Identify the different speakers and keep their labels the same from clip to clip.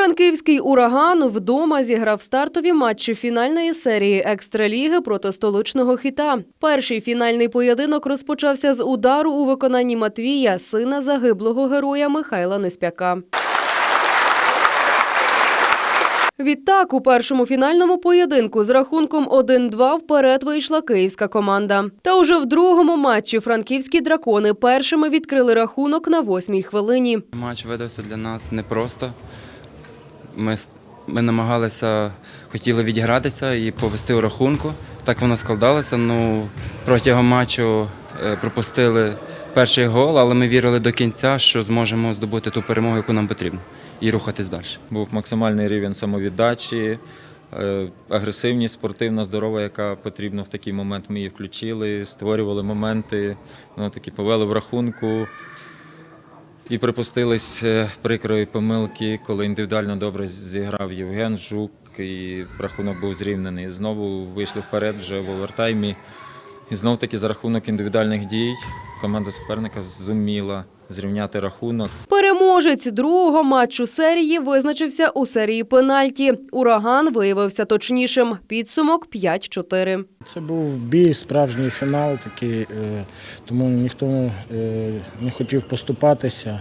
Speaker 1: Франківський ураган вдома зіграв стартові матчі фінальної серії екстраліги проти столичного хіта. Перший фінальний поєдинок розпочався з удару у виконанні Матвія, сина загиблого героя Михайла Неспяка. Відтак, у першому фінальному поєдинку з рахунком 1-2 вперед вийшла київська команда. Та уже в другому матчі франківські дракони першими відкрили рахунок на восьмій хвилині.
Speaker 2: Матч видався для нас непросто. Ми, ми намагалися, хотіли відігратися і повести у рахунку. Так воно складалося. Ну, протягом матчу е, пропустили перший гол, але ми вірили до кінця, що зможемо здобути ту перемогу, яку нам потрібно, і рухатись далі.
Speaker 3: Був максимальний рівень самовіддачі, е, агресивність спортивна, здорова, яка потрібна в такий момент. Ми її включили, створювали моменти, ну, такі повели в рахунку. І припустились е, прикрої помилки, коли індивідуально добре зіграв Євген Жук, і рахунок був зрівнений. Знову вийшли вперед вже в овертаймі. І знов таки за рахунок індивідуальних дій команда суперника зуміла зрівняти рахунок.
Speaker 1: Переможець другого матчу серії визначився у серії пенальті. Ураган виявився точнішим. Підсумок 5-4.
Speaker 4: Це був бій, справжній фінал такий, е, тому ніхто е, не хотів поступатися.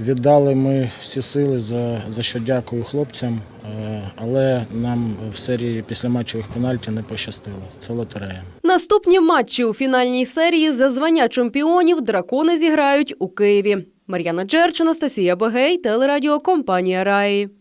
Speaker 4: Віддали ми всі сили, за, за що дякую хлопцям, е, але нам в серії післяматчевих пенальті не пощастило. Це лотерея.
Speaker 1: Наступні матчі у фінальній серії за звання чемпіонів дракони зіграють у Києві. Мар'яна Джерч, Анастасія Бегей, телерадіокомпанія Раї.